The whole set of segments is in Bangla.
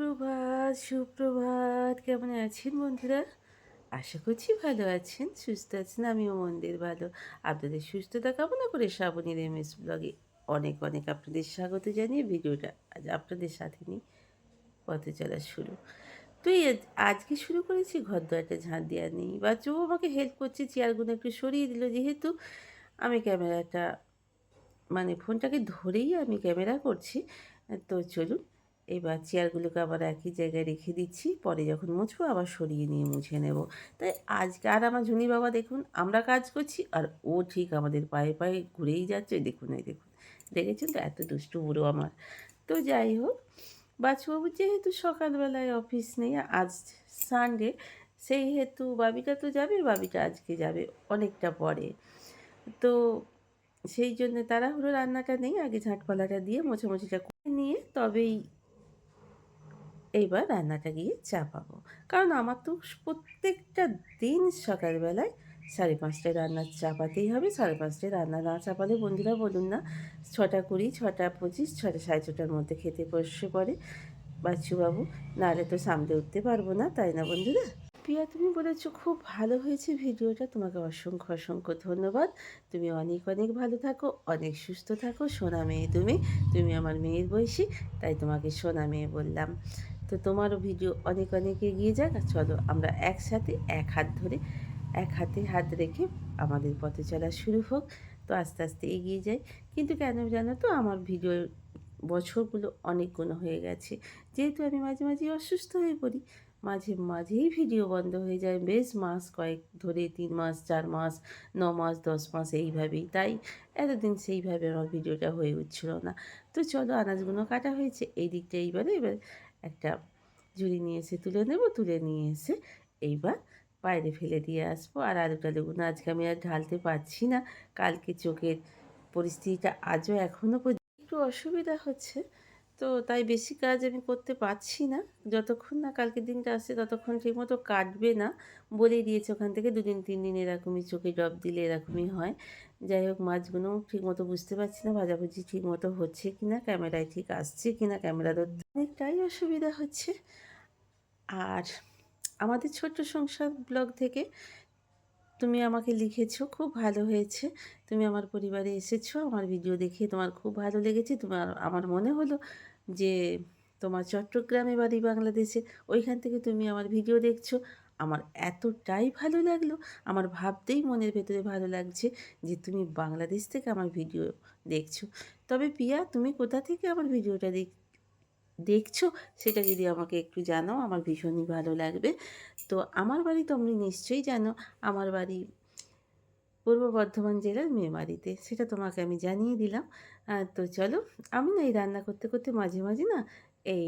সুপ্রভাত সুপ্রভাত। কেমন আছেন বন্ধুরা? আশা করছি ভালো আছেন, সুস্থ আছেন, আমিও মন্দির ভালো। আপনাদের সুস্থতা কামনা করে শ্রাবণীর এম এস ব্লগে অনেক অনেক আপনাদের স্বাগত জানিয়ে ভিডিওটা আজ আপনাদের সাথে নিয়ে পথে চলা শুরু। তো আজ- আজকে শুরু করেছি ঘর দরটা ঝাঁট দেওয়া নেই বাচ্চাও আমাকে হেল্প করছে চেয়ারগুলো একটু সরিয়ে দিল। যেহেতু আমি ক্যামেরাটা মানে ফোনটাকে ধরেই আমি ক্যামেরা করছি, তো চলুন এবার চেয়ারগুলোকে আবার একই জায়গায় রেখে দিচ্ছি। পরে যখন মুছবো আবার সরিয়ে নিয়ে মুছে নেব। তাই আজকে আর আমার ঝুনি বাবা দেখুন, আমরা কাজ করছি আর ও ঠিক আমাদের পায়ে পায়ে ঘুরেই যাচ্ছে। দেখুন, এই দেখুন। দেখেছেন তো? এত দুষ্টু বুড়ো আমার। তো যাই হোক বাচ্চাবাবু যেহেতু সকালবেলায় অফিস নেই, আজ সানডে সেই হেতু বাবিটা তো যাবে, বাবিটা আজকে যাবে অনেকটা পরে। তো সেই জন্য তাড়াহুড়ো রান্নাটা নেই, আগে ঝাঁটপালাটা দিয়ে মোছামুছিটা করে নিয়ে তবেই এইবার রান্নাটা গিয়ে চাপাবো। কারণ আমার তো প্রত্যেকটা দিন সকালবেলায় সাড়ে পাঁচটায় রান্না চাপাতেই হবে, সাড়ে পাঁচটায় রান্না না চাপালে বন্ধুরা বলুন না, ছটা কুড়ি, ছটা পঁচিশ, ছটা সাড়ে ছটার মধ্যে খেতে বসে পড়ে বাচ্চুবাবু। নাহলে তো সামলে উঠতে পারব না, তাই না বন্ধুরা? প্রিয়া, তুমি বলেছ খুব ভালো হয়েছে ভিডিওটা, তোমাকে অসংখ্য অসংখ্য ধন্যবাদ। তুমি অনেক অনেক ভালো থাকো, অনেক সুস্থ থাকো, সোনা মেয়ে তুমি তুমি আমার মেয়ের বয়সী, তাই তোমাকে সোনা মেয়ে বললাম। তো তোমারও ভিডিও অনেক অনেক এগিয়ে যাক। আর চলো আমরা একসাথে এক হাত ধরে, এক হাতে হাত রেখে আমাদের পথে চলা শুরু হোক। তো আস্তে আস্তে এগিয়ে যাই। কিন্তু কেন জানো তো, আমার ভিডিও বছরগুলো অনেকগুলো হয়ে গেছে। যেহেতু আমি মাঝে মাঝে অসুস্থ হয়ে পড়ি, মাঝে মাঝেই ভিডিও বন্ধ হয়ে যায়। বেশ মাস কয়েক ধরে, তিন মাস, চার মাস, ন মাস, দশ মাস এইভাবেই। তাই এতদিন সেইভাবে আমার ভিডিওটা হয়ে উঠছিল না। তো চলো আনাজগুলো কাটা হয়েছে। এই দিকটা এইবারে, এবার একটা ঝুড়ি নিয়ে এসে তুলে নেব, তুলে নিয়ে এসে এইবার বাইরে ফেলে দিয়ে আসব। আর আলুটা লেগুলো আজকে আমি আর ঢালতে পারছি না। কালকে চোখের পরিস্থিতিটা আজও এখনও একটু অসুবিধা হচ্ছে। তো তাই বেশি কাজ আমি করতে পারছি না। যতক্ষণ না কালকের দিনটা আসছে ততক্ষণ ঠিকমতো কাটবে না। বলেই দিয়েছে ওখান থেকে, দুদিন, তিন দিন এরকমই চোখে ড্রপ দিলে এরকমই হয়। যাই হোক মাছগুলোও ঠিকমতো বুঝতে পারছি না, ভাজাভুজি ঠিকমতো হচ্ছে কি না, ক্যামেরায় ঠিক আসছে কি না, ক্যামেরা ধরতে অনেকটাই অসুবিধা হচ্ছে। আর আমাদের ছোট্ট সংসার ব্লগ থেকে তুমি আমাকে লিখেছো, খুব ভালো হয়েছে। তুমি আমার পরিবারে এসেছ, আমার ভিডিও দেখে তোমার খুব ভালো লেগেছে। তোমার, আমার মনে হলো যে তোমার চট্টগ্রামে বাড়ি বাংলাদেশে, ওইখান থেকে তুমি আমার ভিডিও দেখছ। আমার এতটাই ভালো লাগল। আমার ভাবতেই মনের ভেতরে ভালো লাগছে যে তুমি বাংলাদেশ থেকে আমার ভিডিও দেখছ। তবে পিয়া তুমি কোথা থেকে আমার ভিডিওটা দেখ, দেখছ সেটা যদি আমাকে একটু জানাও, আমার ভীষণই ভালো লাগবে। তো আমার বাড়ি তোমরা নিশ্চয়ই জানো, আমার বাড়ি পূর্ব বর্ধমান জেলার মেমারিতে, সেটা তোমাকে আমি জানিয়ে দিলাম। তো চলো, আমি না এই রান্না করতে করতে মাঝে মাঝে না এই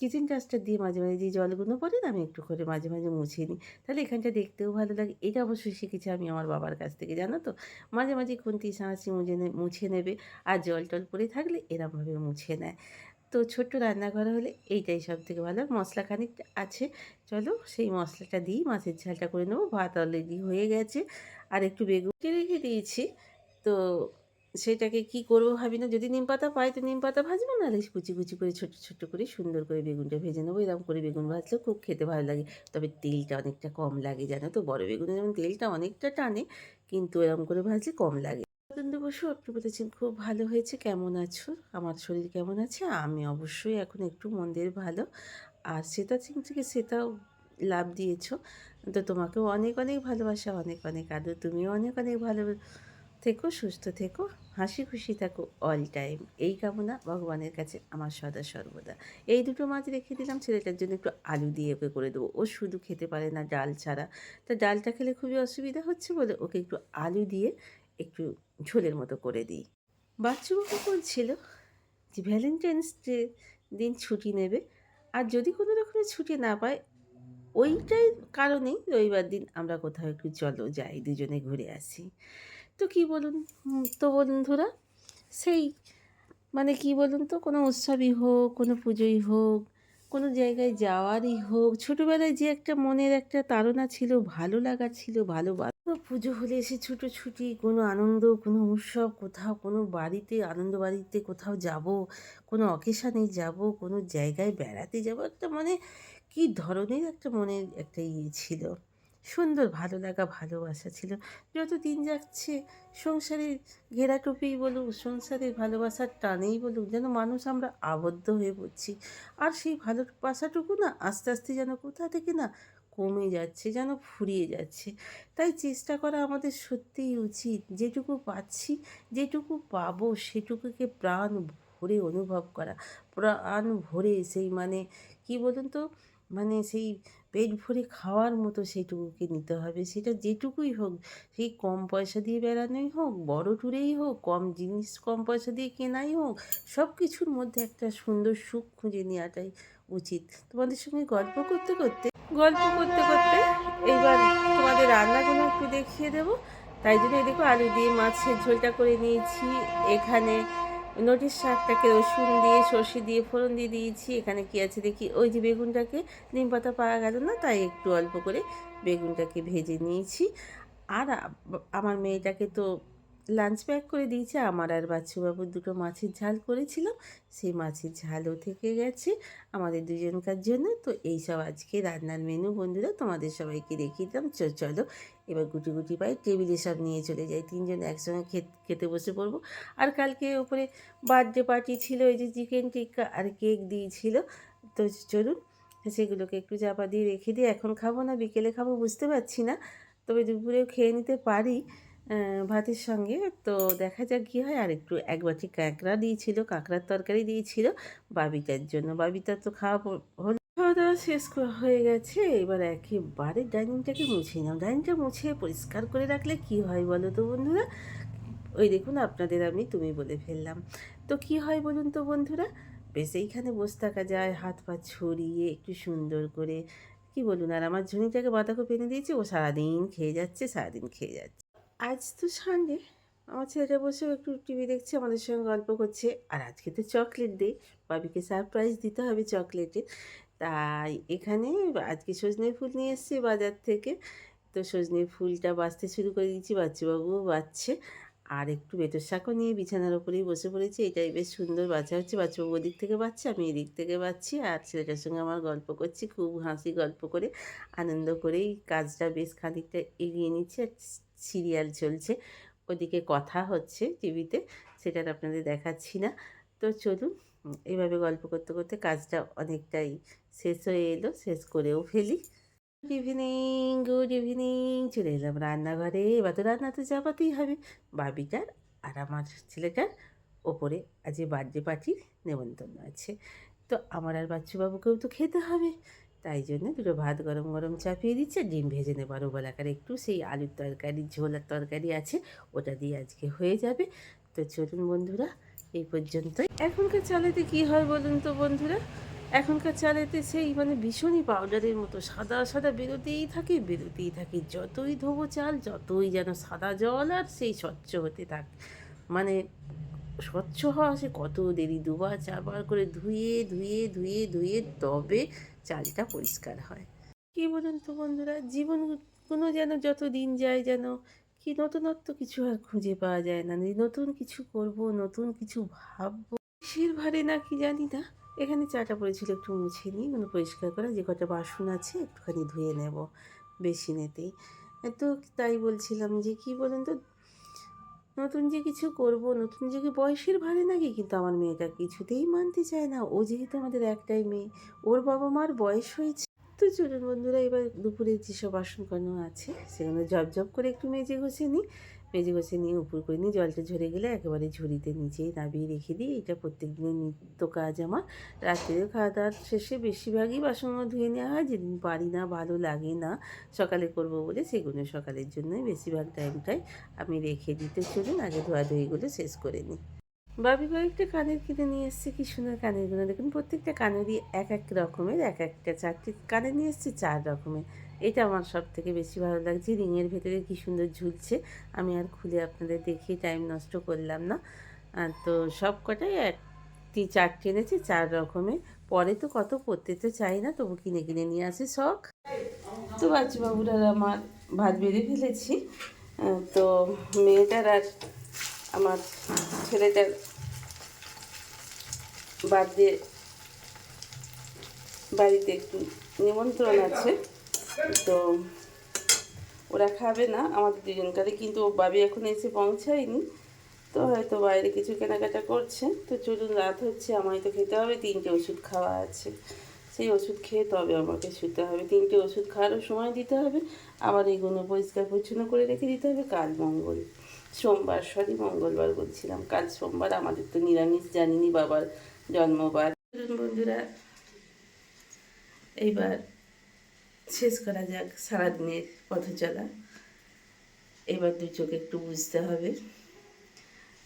কিচেন ডাস্টার দিয়ে মাঝে মাঝে যে জলগুলো পড়ে না, আমি একটু করে মাঝে মাঝে মুছিয়ে নিই। তাহলে এখানটা দেখতেও ভালো লাগে। এটা অবশ্যই শিখেছি আমি আমার বাবার কাছ থেকে, জানো তো? মাঝে মাঝে খুন্তি সাঁচি মুছে মুছে নেবে আর জল টল পড়ে থাকলে এরমভাবে মুছে নেয়। তো ছোট্ট রান্নাঘর হলে এইটাই সব থেকে ভালো মশলা খানিকটা আছে, চলো সেই মশলাটা দিই মাছের ঝালটা করে নেব। ভাত অলরেডি হয়ে গেছে। আর একটু বেগুন রেখে দিয়েছি। তো সেটাকে কি করব ভাবি না? যদি নিম পাতা পাই তো নিম পাতা ভাজবো, নাহলে কুচি কুচি করে, ছোট ছোট করে সুন্দর করে বেগুনটা ভেজে নেব। এরকম করে বেগুন ভাজলে খুব খেতে ভালো লাগে। তবে তেলটা অনেকটা কম লাগে, জানো তো? বড় বেগুনে যেমন তেলটা অনেকটা টানে, কিন্তু এরকম করে ভাজলে কম লাগে। সত্যেন্দ্র বসু আপনি বলেছেন খুব ভালো হয়েছে। কেমন আছো? আমার শরীর কেমন আছে? আমি অবশ্যই এখন একটু মন্দির ভালো। আর সেটা থেকে সেটাও লাভ দিয়েছ। তো তোমাকেও অনেক অনেক ভালোবাসা, অনেক অনেক আদর। তুমিও অনেক অনেক ভালো থেকো, সুস্থ থেকো হাসি খুশি থাকো অল টাইম এই কামনা ভগবানের কাছে আমার সদা সর্বদা। এই দুটো মাছ রেখে দিলাম, ছেলেটার জন্য একটু আলু দিয়ে ওকে করে দেবো। ও শুধু খেতে পারে না ডাল ছাড়া। তা ডালটা খেলে খুবই অসুবিধা হচ্ছে বলে ওকে একটু আলু দিয়ে একটু ঝোলের মতো করে দিই। বাচ্চাবাবু বলছিল যে ভ্যালেন্টাইন্স ডে দিন ছুটি নেবে। আর যদি কোনো রকমের ছুটি না পায় ওইটাই কারণেই রবিবার দিন আমরা কোথাও একটু চলো যাই, দুজনে ঘুরে আসি। তো কি বলুন? তো বন্ধুরা, সেই মানে কি বলুন তো, কোনো উৎসবই হোক, কোনো পুজোই হোক, কোনো জায়গায় যাওয়ারই হোক, ছোটোবেলায় যে একটা মনের একটা তাড়না ছিল, ভালো লাগা ছিল, ভালো কোনো পুজো হলে এসে ছুটোছুটি, কোনো আনন্দ, কোনো উৎসব, কোথাও কোনো বাড়িতে, আনন্দ বাড়িতে কোথাও যাব, কোনো অকেশানে যাব, কোনো জায়গায় বেড়াতে যাব, একটা মানে কী ধরনের একটা মনের একটা ইয়ে ছিল? সুন্দর, ভালো লাগা, ভালোবাসা ছিল। যত দিন যাচ্ছে, সংসারের ঘেরাটুপিই বলুক সংসারের ভালোবাসার টানেই বলুক যেন মানুষ আমরা আবদ্ধ হয়ে পড়ছি। আর সেই ভালোবাসাটুকু না আস্তে আস্তে যেন কোথা থেকে না কমে যাচ্ছে, যেন ফুরিয়ে যাচ্ছে। তাই চেষ্টা করা আমাদের সত্যিই উচিত। যেটুকু পাচ্ছি, যেটুকু পাবো, সেটুকুকে প্রাণ ভরে অনুভব করা। প্রাণ ভরে সেই মানে কি বলুন তো মানে সেই পেট ভরে খাওয়ার মতো সেটুকুকে নিতে হবে। সেটা যেটুকুই হোক, সেই কম পয়সা দিয়ে বেড়ানোই হোক, বড় ট্যুরেই হোক, কম জিনিস, কম পয়সা দিয়ে কেনাই হোক সব কিছুর মধ্যে একটা সুন্দর সুখ খুঁজে নেওয়াটাই উচিত। তোমাদের সঙ্গে গল্প করতে করতে, গল্প করতে করতে এইবার তোমাদের রান্নাগুলো একটু দেখিয়ে দেবো। তাই জন্য দেখো আলু দিয়ে মাছের ঝোলটা করে নিয়েছি। এখানে নোটিশ শাকটাকে রসুন দিয়ে, সর্ষে দিয়ে, ফোড়ন দিয়ে দিয়েছি। এখানে কি আছে দেখি? ওই যে বেগুনটাকে নিম পাতা পাওয়া গেল না, তাই একটু অল্প করে বেগুনটাকে ভেজে নিয়েছি। আর আমার মেয়েটাকে তো লাঞ্চ প্যাক করে দিয়েছে। আমার আর বাচ্চুবাবুর দুটো মাছের ঝাল করেছিলাম সেই মাছের ঝালও থেকে গেছে আমাদের দুজনকার জন্য। তো এই সব আজকে রান্নার মেনু বন্ধুরা, তোমাদের সবাইকে দেখিয়ে দিলাম। চলো এবার গুটি গুটি পাই টেবিলে সব নিয়ে চলে যাই। তিনজন একসঙ্গে খেত- বসে পড়ব। আর কালকে ওপরে বার্থডে পার্টি ছিল ওই যে চিকেন টিক্কা আর কেক দিয়েছিল। তো চলুন, সেগুলোকে একটু চাপা দিয়ে রেখে দিই। এখন খাব না, বিকেলে খাব, বুঝতে পারছি না। তবে দুপুরেও খেয়ে নিতে পারি। ভাতের সঙ্গে। তো দেখা যাক কী হয়। আর একটু এক বাটি কাঁকড়া দিয়েছিল, কাঁকড়ার তরকারি দিয়েছিল বাবিটার জন্য। বাবিটার তো খাওয়া হলো। খাওয়া দাওয়া শেষ হয়ে গেছে। এবার একেবারে ডাইনিংটাকে মুছে নাও ডাইনিংটা মুছে পরিষ্কার করে রাখলে কি হয় বলো তো বন্ধুরা? ওই দেখুন আপনাদের আমি তুমি বলে ফেললাম। তো কি হয় বলুন তো বন্ধুরা? বেশ এইখানে বসে থাকা যায়, হাত পা ছড়িয়ে একটু সুন্দর করে। কি বলুন আর আমার ঝুনিটাকে বাঁধাকপি এনে দিয়েছে, ও সারাদিন খেয়ে যাচ্ছে, সারাদিন খেয়ে যাচ্ছে। আজ তো সানডে আমার ছেলেটা বসে একটু টিভি দেখছে, আমাদের সঙ্গে গল্প করছে। আর আজকে তো চকলেট ডে বাবিকে সারপ্রাইজ দিতে হবে চকলেটে তাই এখানে আজকে সজনে ফুল নিয়ে এসছে বাজার থেকে। তো সজনে ফুলটা বাঁচতে শুরু করে দিয়েছি, বাচ্চাবাবুও বাচ্ছে। আর একটু বেতর শাকও নিয়ে বিছানার ওপরেই বসে পড়েছি। এটাই বেশ সুন্দর বাচ্চা হচ্ছে, বাচ্চাবাবু ওদিক থেকে বাচ্চা আমি এদিক থেকে বাচ্ছি। আর ছেলেটার সঙ্গে আমার গল্প করছি, খুব হাসি গল্প করে। আনন্দ করেই কাজটা বেশ খানিকটা এগিয়ে নিচ্ছে। আর সিরিয়াল চলছে। ওদিকে কথা হচ্ছে টিভিতে সেটা আপনাদের দেখাচ্ছি না। তো চলুন উম, এইভাবে গল্প করতে করতে কাজটা অনেকটাই শেষ হয়ে এলো শেষ করেও ফেলি। গুড ইভিনিং গুড ইভিনিং চলে এলাম রান্নাঘরে। এবার তো রান্না তো চাপাতেই হবে। বাবিটার আর আমার ছেলেটার ওপরে আজকে বার্থডে পার্টির নেমন্তন্ন আছে। তো আমার আর বাচ্চুবাবুকেও তো খেতে হবে। তাই জন্য দুটো ভাত গরম গরম চাপিয়ে দিচ্ছে, ডিম ভেজে নেবার ওবেলাকার একটু সেই আলুর তরকারি, ঝোলার তরকারি আছে, ওটা দিয়ে আজকে হয়ে যাবে। তো চলুন বন্ধুরা এই পর্যন্তই। এখনকার চালেতে কি হয় বলুন তো বন্ধুরা? এখনকার চালেতে সেই মানে ভীষণই পাউডারের মতো, সাদা সাদা বেরোতেই থাকে বেরোতেই থাকে। যতই ধোবো চাল, যতই যেন সাদা জল আর সেই স্বচ্ছ হতে থাকে। মানে স্বচ্ছ হওয়া সে কত দেরি দুবার চারবার করে ধুয়ে ধুয়ে ধুয়ে ধুয়ে তবে চালটা পরিষ্কার হয়। কি বলুন তো বন্ধুরা, জীবন কোনো যেন যত দিন যায় যেন কি নতুনত্ব কিছু আর খুঁজে পাওয়া যায় না। নতুন কিছু করব, নতুন কিছু ভাববো। কিসের ভারে না কি জানি না। এখানে চাটা পড়েছিল, একটু মুছে নিই মানে পরিষ্কার করা, যে কটা বাসন আছে একটুখানি ধুয়ে নেব বেসিনেতেই। তো তাই বলছিলাম যে কি বলুন তো নতুন যে কিছু করব, নতুন যে বয়সের ভারে নাকি কিন্তু আমার মেয়েটা কিছুতেই মানতে চায় না। ও যেহেতু আমাদের একটাই মেয়ে, ওর বাবা মার বয়স হয়েছে। তো চলুন বন্ধুরা, এবার দুপুরে যেসব বাসন আছে, সেগুলো জব জব করে একটু মেজে গোছে নিই। মেজে ঘষে নিয়ে উপর করে নিই জলটা ঝরে গেলে একেবারে ঝুড়িতে নিচেই নামিয়ে রেখে দিই। এটা প্রত্যেক দিনের নিত্য কাজ আমার। রাত্রে খাওয়া দাওয়ার শেষে বেশিরভাগই বাসনগুলো ধুয়ে নেওয়া হয়। যেদিন পারি না, ভালো লাগে না, সকালে করব বলে সেগুলো সকালের জন্যই বেশিরভাগ টাইমটাই আমি রেখে দিতে চলুন। আগে ধোয়াধুয়িগুলো শেষ করে নিই। বাবি কয়েকটা কানের কিনে নিয়ে এসছে। কি সুন্দর কানেরগুলো দেখুন, প্রত্যেকটা কানেরই এক এক রকমের, এক একটা চারটি কানের নিয়ে এসছে, চার রকমের। এটা আমার সব থেকে বেশি ভালো লাগছে। রিংয়ের ভেতরে কি সুন্দর ঝুলছে। আমি আর খুলে আপনাদের দেখিয়ে টাইম নষ্ট করলাম না। তো সব কটাই একটি চারটে এনেছি, চার রকমের। পরে তো কত পরতে তো চাই না, তবু কিনে কিনে নিয়ে আসে শখ। তো বাচ্চাবাবুরা আমার ভাত বেড়ে ফেলেছি। তো মেয়েটার আর আমার ছেলেটার বার্থডে বাড়িতে একটু নিমন্ত্রণ আছে। তো ওরা খাবে না, আমাদের দুজনকারে, কিন্তু বাবি এখন এসে পৌঁছায়নি। তো হয়তো বাইরে কিছু কেনাকাটা করছে। তো চলুন, রাত হচ্ছে, আমায় তো খেতে হবে, তিনটে ওষুধ খাওয়া আছে। সেই ওষুধ খেয়ে তবে আমাকে শুতে হবে। তিনটে ওষুধ খাওয়ারও সময় দিতে হবে। আবার এইগুলো পরিষ্কার পরিচ্ছন্ন করে রেখে দিতে হবে। কাল মঙ্গল, সোমবার, সরি, মঙ্গলবার বলছিলাম। কাল সোমবার আমাদের তো নিরামিষ, জানিনি বাবার জন্মবার। বন্ধুরা, এইবার শেষ করা যাক সারাদিনের পথ চলা এবার দু চোখ একটু বুঝতে হবে।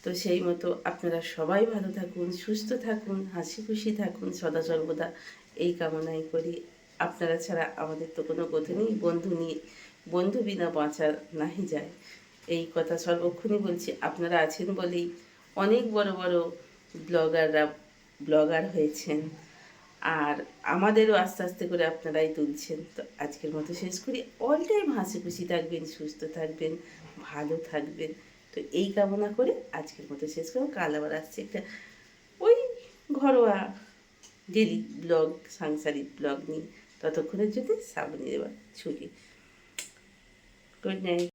তো সেই মতো আপনারা সবাই ভালো থাকুন, সুস্থ থাকুন, হাসি খুশি থাকুন, সদা সর্বদা এই কামনাই করি। আপনারা ছাড়া আমাদের তো কোনো গতি নেই, বন্ধু নিয়ে বন্ধু বিনা বাঁচা নাহি যায়। এই কথা সর্বক্ষণই বলছি, আপনারা আছেন বলেই অনেক বড় বড় ব্লগাররা, ব্লগার হয়েছেন। আর আমাদেরও আস্তে আস্তে করে আপনারাই তুলছেন। তো আজকের মতো শেষ করি। অল টাইম হাসি খুশি থাকবেন, সুস্থ থাকবেন, ভালো থাকবেন। তো এই কামনা করে আজকের মতো শেষ করব। কাল আবার আসছে একটা ওই ঘরোয়া ডেলি ব্লগ সাংসারিক ব্লগ নিয়ে। ততক্ষণের জন্য শ্রাবণী দেওয়ার ছুটি গুড নাইট